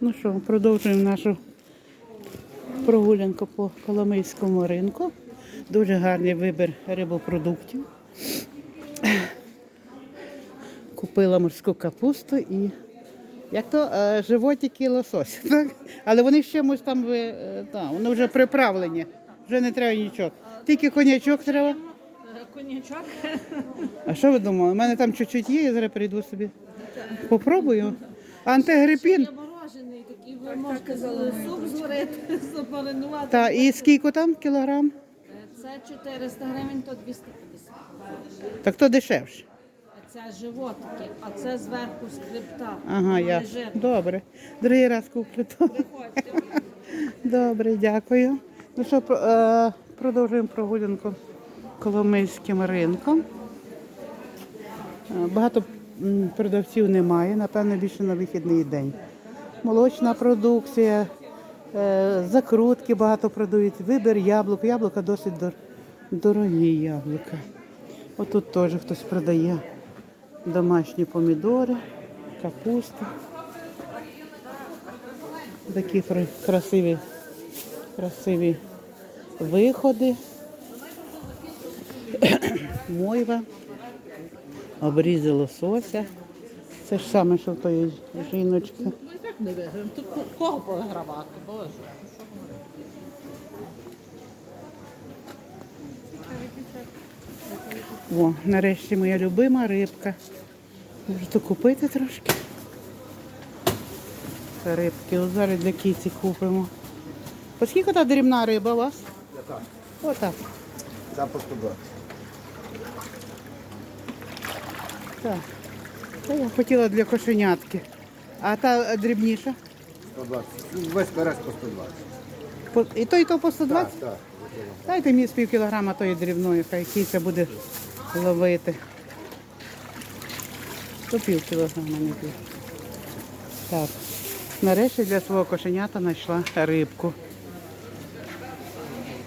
Ну що, продовжуємо нашу прогулянку по Коломийському ринку. Дуже гарний вибір рибопродуктів. Купила морську капусту і як то е, животики лосось. Так? Але вони з чимось там ви, е, та, вони вже приправлені. Вже не треба нічого. Тільки конячок треба. Конячок. А що ви думали? У мене там чуть-чуть є, я зараз прийду собі. Попробую. Антигрипін. Є морожений, такий ви можете суп зварити, запаринувати. Та, і скільки там кілограм? Це 400 гривень, то 250. Так то дешевше. Це животики, а це зверху скрипта. Ага, я. Добре. Другий раз куплю то. Приходьте. Добре, дякую. Ну що, е, продовжуємо прогулянку Коломийським ринком. Е, Багато продавців немає, напевно, більше на вихідний день. Молочна продукція, е, закрутки багато продають, вибір яблук. Яблука досить дор- дорогі яблука. Отут теж хтось продає домашні помідори, капуста. Такі красиві, красиві виходи. Мойва, обрізи лосося. Це ж саме, що в тої жіночки. Ну і так не виграємо. Тут кого програвати, боже. О, нарешті моя любима рибка. Можете купити трошки. Це рибки. От зараз для кіці купимо. По скільки та дрібна риба у вас? Яка? Отак. Ця по 120. Так. Та я хотіла для кошенятки. А та дрібніша? 120. Ну, Весь перець по 120. По- І то, і то по 120? Так, так. Дайте мені з пів кілограма тої дрібної, хай кіця буде ловити. То пів кілограма не пів. Так. Нарешті для свого кошенята знайшла рибку.